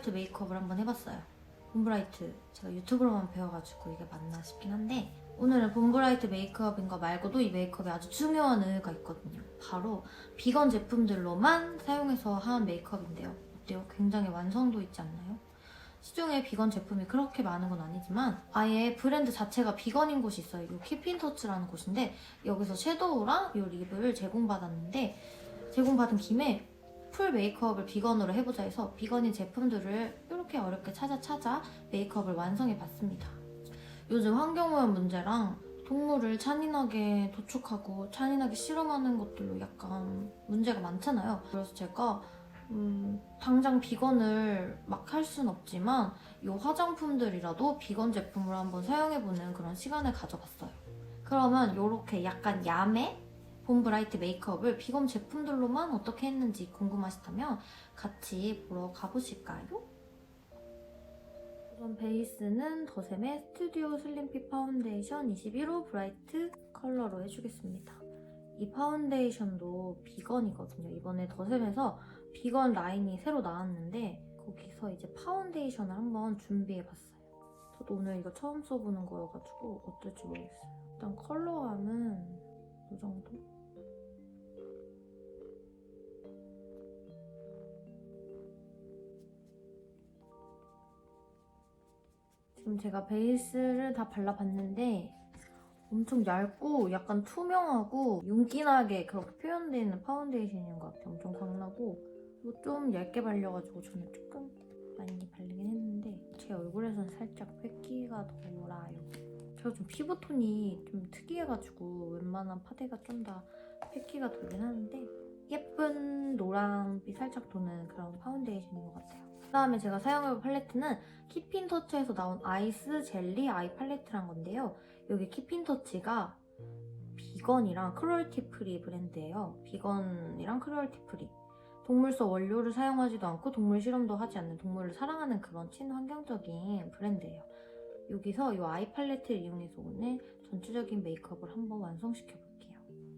봄브라이트 메이크업을 한번 해봤어요 봄브라이트 제가 유튜브로만 배워가지고 이게 맞나 싶긴 한데 오늘은 봄브라이트 메이크업인 거 말고도 이 메이크업에 아주 중요한 의미가 있거든요 바로 비건 제품들로만 사용해서 한 메이크업인데요 어때요? 굉장히 완성도 있지 않나요? 시중에 비건 제품이 그렇게 많은 건 아니지만 아예 브랜드 자체가 비건인 곳이 있어요 이 키핀터치라는 곳인데 여기서 섀도우랑 이 립을 제공받았는데 제공받은 김에 풀 메이크업을 비건으로 해보자 해서 비건인 제품들을 이렇게 어렵게 찾아 찾아 메이크업을 완성해 봤습니다. 요즘 환경오염 문제랑 동물을 찬인하게 도축하고 찬인하게 실험하는 것들로 약간 문제가 많잖아요. 그래서 제가 음, 당장 비건을 막 할 순 없지만 이 화장품들이라도 비건 제품을 한번 사용해보는 그런 시간을 가져봤어요. 그러면 이렇게 약간 야매? 봄 브라이트 메이크업을 비건 제품들로만 어떻게 했는지 궁금하시다면 같이 보러 가보실까요? 우선 베이스는 더샘의 스튜디오 슬림핏 파운데이션 21호 브라이트 컬러로 해주겠습니다. 이 파운데이션도 비건이거든요. 이번에 더샘에서 비건 라인이 새로 나왔는데 거기서 이제 파운데이션을 한번 준비해봤어요. 저도 오늘 이거 처음 써보는 거여가지고 어떨지 모르겠어요. 일단 컬러감은 이 정도? 지금 제가 베이스를 다 발라봤는데 엄청 얇고 약간 투명하고 윤기나게 그렇게 표현되어 있는 파운데이션인 것 같아요. 엄청 광나고 그리고 좀 얇게 발려가지고 저는 조금 많이 바르긴 했는데 제 얼굴에선 살짝 획기가 돌아요. 제가 좀 피부톤이 좀 특이해가지고 웬만한 파데가 좀더 획기가 돌긴 하는데 예쁜 노랑빛 살짝 도는 그런 파운데이션인 것 같아요. 그 다음에 제가 사용해볼 팔레트는 키핀터치에서 나온 아이스 젤리 아이 팔레트란 건데요. 여기 키핀터치가 비건이랑 크루얼티 프리 브랜드예요. 비건이랑 크루얼티 프리. 동물성 원료를 사용하지도 않고 동물 실험도 하지 않는 동물을 사랑하는 그런 친환경적인 브랜드예요. 여기서 이 아이 팔레트를 이용해서 오늘 전체적인 메이크업을 한번 완성시켜 볼게요.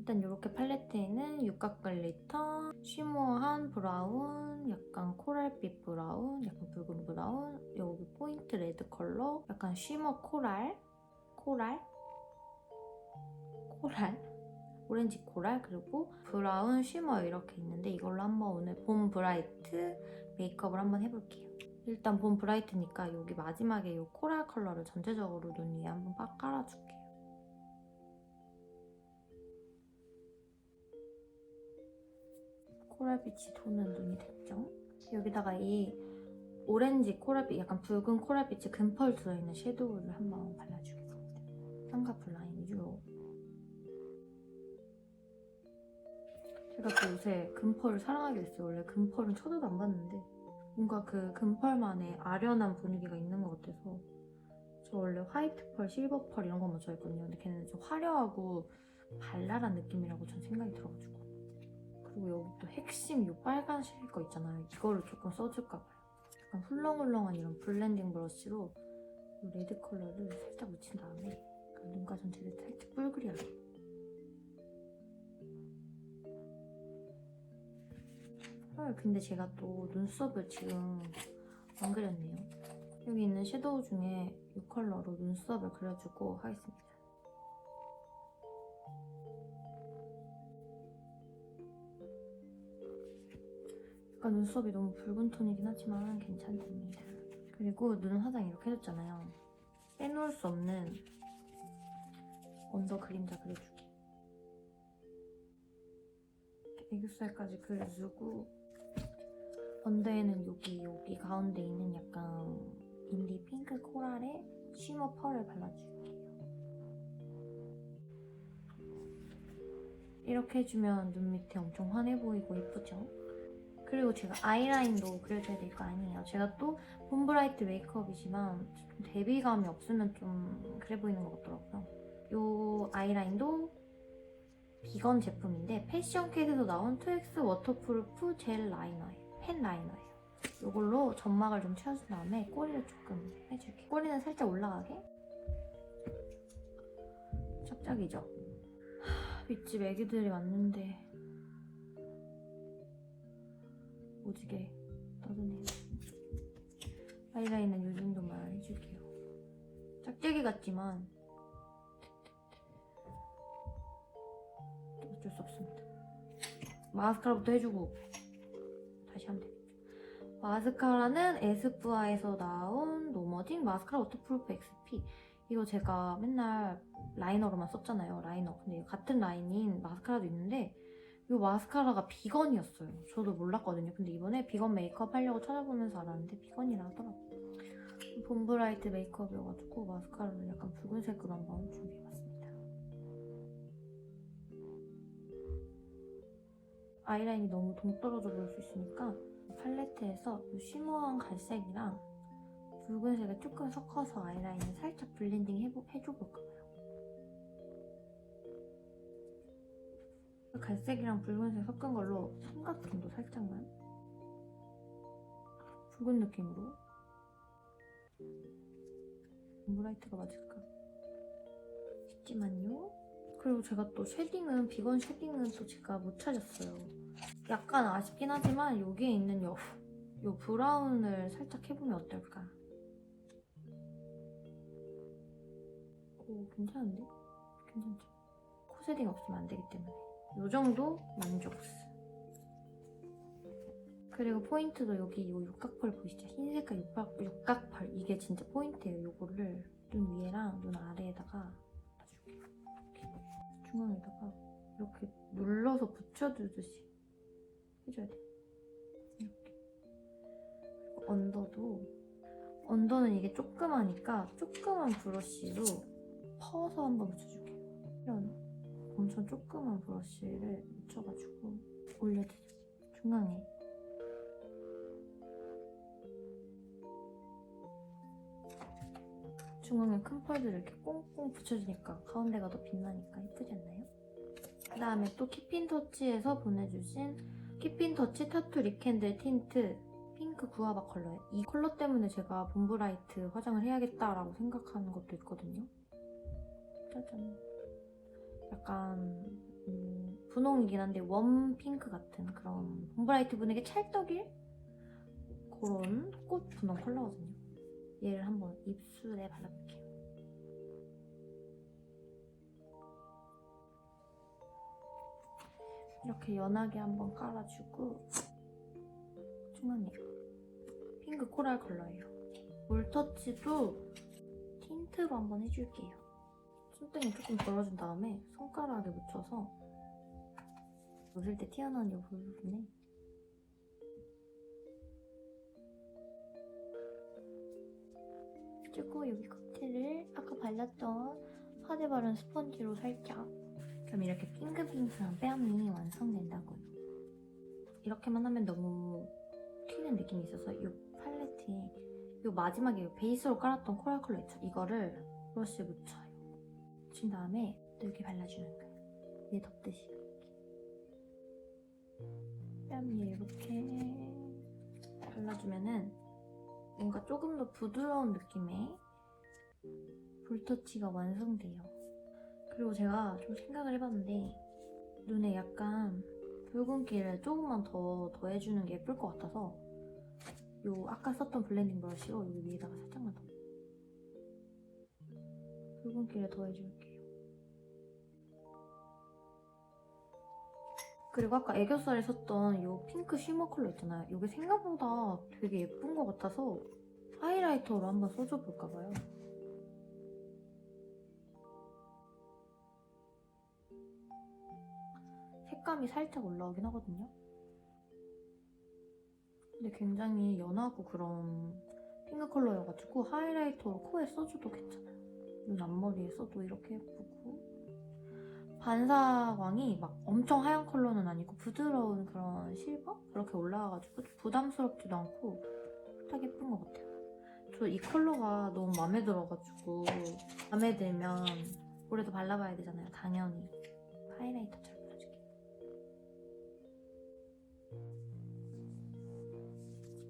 일단 이렇게 팔레트에는 육각 글리터, 쉬머한 브라운, 약간 코랄빛 브라운, 약간 붉은 브라운, 여기 포인트 레드 컬러, 약간 쉬머 코랄, 코랄, 코랄, 오렌지 코랄, 그리고 브라운 쉬머 이렇게 있는데 이걸로 한번 오늘 봄 브라이트 메이크업을 한번 해볼게요. 일단 봄 브라이트니까 여기 마지막에 이 코랄 컬러를 전체적으로 눈 위에 한번 빡 깔아줄게요. 코랄빛이 도는 눈이 됐죠? 여기다가 이 오렌지 코랄빛, 약간 붉은 코랄빛이 금펄 들어있는 섀도우를 한번 발라주겠습니다. 쌍꺼풀 라인 위주로. 제가 또 요새 금펄을 사랑하게 됐어요. 원래 금펄은 쳐다도 안 봤는데 뭔가 그 금펄만의 아련한 분위기가 있는 것 같아서 저 원래 화이트 펄, 실버 펄 이런 것만 좋아했거든요. 근데 걔는 좀 화려하고 발랄한 느낌이라고 전 생각이 들어가지고 그리고 여기 또 핵심 이 빨간색 거 있잖아요. 이거를 조금 써줄까 봐요. 약간 훌렁훌렁한 이런 블렌딩 브러쉬로 이 레드 컬러를 살짝 묻힌 다음에 눈가 전체를 살짝 뿔그리하게 헐, 근데 제가 또 눈썹을 지금 안 그렸네요. 여기 있는 섀도우 중에 이 컬러로 눈썹을 그려주고 하겠습니다. 눈썹이 너무 붉은 톤이긴 하지만 괜찮습니다. 그리고 눈 화장 이렇게 해줬잖아요. 빼놓을 수 없는 언더 그림자 그려주기. 애교살까지 그려주고 언더에는 여기 여기 가운데 있는 약간 인디 핑크 코랄에 쉬머 펄을 발라줄게요. 이렇게 해주면 눈 밑에 엄청 환해 보이고 예쁘죠? 그리고 제가 아이라인도 그려줘야 될 거 아니에요. 제가 또 봄브라이트 메이크업이지만 좀 대비감이 없으면 좀 그래 보이는 것 같더라고요. 이 아이라인도 비건 제품인데 패션캣에서 나온 2X 워터프루프 젤 라이너예요. 펜 라이너예요. 이걸로 점막을 좀 채워준 다음에 꼬리를 조금 해줄게요. 꼬리는 살짝 올라가게. 짝짝이죠? 하, 윗집 애기들이 왔는데 오지게 떠드네요. 아이라인은 이 정도만 해줄게요. 짝짝이 같지만 어쩔 수 없습니다. 마스카라부터 해주고 다시 하면 되겠죠. 마스카라는 에스쁘아에서 나온 노머딘 마스카라 워터프루프 XP 이거 제가 맨날 라이너로만 썼잖아요 라이너 근데 같은 라인인 마스카라도 있는데 이 마스카라가 비건이었어요. 저도 몰랐거든요. 근데 이번에 비건 메이크업 하려고 찾아보면서 알았는데 비건이라 하더라고요. 봄브라이트 메이크업이어가지고 마스카라를 약간 붉은색으로 한번 준비해봤습니다. 아이라인이 너무 동떨어져 보일 수 있으니까 팔레트에서 이 쉬머한 갈색이랑 붉은색을 조금 섞어서 아이라인을 살짝 블렌딩 해보, 해줘볼까 갈색이랑 붉은색 섞은 걸로 삼각존도 살짝만 붉은 느낌으로 브라이트가 맞을까 싶지만요. 그리고 제가 또 쉐딩은 비건 쉐딩은 또 제가 못 찾았어요. 약간 아쉽긴 하지만 여기에 있는 요, 요 브라운을 살짝 해보면 어떨까? 오 괜찮은데? 괜찮죠? 코 쉐딩 없으면 안 되기 때문에 요 정도 만족스. 그리고 포인트도 여기 이 육각펄 보이시죠? 흰 색깔 육각, 육각펄 이게 진짜 포인트예요. 요거를 눈 위에랑 눈 아래에다가. 이렇게 중앙에다가 이렇게 눌러서 붙여주듯이 해줘야 돼. 이렇게. 언더도 언더는 이게 조그마니까 조그만 브러쉬로 퍼서 한번 붙여줄게요. 이런 엄청 조그만 브러쉬를 묻혀가지고 올려드릴게요. 중앙에. 중앙에 큰 펄들을 이렇게 꽁꽁 붙여주니까 가운데가 더 빛나니까 예쁘지 않나요? 그 다음에 또 키핀 터치에서 보내주신 키핀 터치 타투 리캔들 틴트 핑크 구아바 컬러예요. 이 컬러 때문에 제가 봄브라이트 화장을 해야겠다라고 생각하는 것도 있거든요. 짜잔. 약간 음, 분홍이긴 한데 웜 핑크 같은 그런 봄브라이트 분에게 찰떡일 그런 꽃 분홍 컬러거든요. 얘를 한번 입술에 발라볼게요. 이렇게 연하게 한번 깔아주고 중앙에 핑크 코랄 컬러예요. 볼터치도 틴트로 한번 해줄게요. 손등에 조금 덜어준 다음에 손가락에 묻혀서 웃을 때 튀어나온 이 부분에 그리고 여기 겉에를 아까 발랐던 파데 바른 스펀지로 살짝 그럼 이렇게 핑크핑크한 뺨이 완성된다고요. 이렇게만 하면 너무 튀는 느낌이 있어서 이 팔레트에 이 마지막에 이 베이스로 깔았던 코랄 컬러 있죠? 이거를 브러쉬에 묻혀요. 묻힌 다음에 또 이렇게 발라주는 거예요. 얘 덮듯이 뺨 위에 이렇게 발라주면은 뭔가 조금 더 부드러운 느낌의 볼터치가 완성돼요. 그리고 제가 좀 생각을 해봤는데 눈에 약간 붉은기를 조금만 더 더해주는 게 예쁠 것 같아서 요 아까 썼던 블렌딩 브러쉬로 여기 위에다가 살짝만 더 붉은기를 더해줄게요. 그리고 아까 애교살에 썼던 이 핑크 쉬머 컬러 있잖아요. 이게 생각보다 되게 예쁜 것 같아서 하이라이터로 한번 써줘볼까 봐요. 색감이 살짝 올라오긴 하거든요. 근데 굉장히 연하고 그런 핑크 컬러여가지고 하이라이터로 코에 써줘도 괜찮아요. 눈 앞머리에 써도 이렇게 예쁘고 반사광이 막 엄청 하얀 컬러는 아니고 부드러운 그런 실버? 그렇게 올라와가지고 좀 부담스럽지도 않고 딱 예쁜 것 같아요. 저 이 컬러가 너무 마음에 들어가지고 마음에 들면 올해도 발라봐야 되잖아요. 당연히 하이라이터처럼 발라줄게요.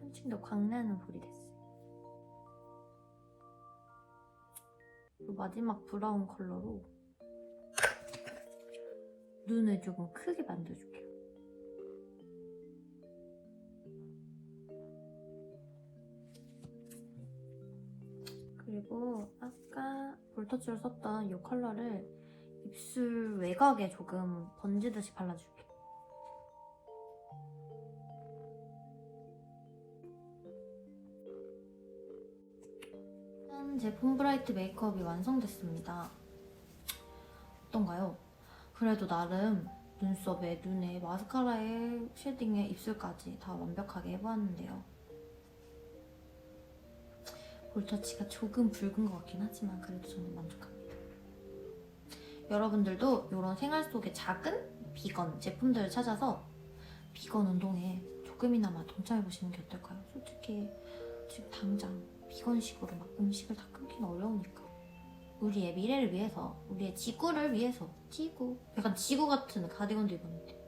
한층 더 광나는 볼이 됐어요. 마지막 브라운 컬러로 눈을 조금 크게 만들어줄게요. 그리고 아까 볼터치로 썼던 이 컬러를 입술 외곽에 조금 번지듯이 발라줄게요. 제품 브라이트 메이크업이 완성됐습니다. 어떤가요? 그래도 나름 눈썹에, 눈에, 마스카라에, 쉐딩에, 입술까지 다 완벽하게 해보았는데요. 볼터치가 조금 붉은 것 같긴 하지만 그래도 저는 만족합니다. 여러분들도 이런 생활 속의 작은 비건 제품들을 찾아서 비건 운동에 조금이나마 동참해보시는 게 어떨까요? 솔직히 지금 당장 비건식으로 막 음식을 다 끊기는 어려우니까. 우리의 미래를 위해서 우리의 지구를 위해서. 지구. 약간 지구 같은 가디건도 입었는데.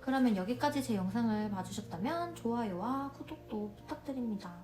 그러면 여기까지 제 영상을 봐주셨다면 좋아요와 구독도 부탁드립니다.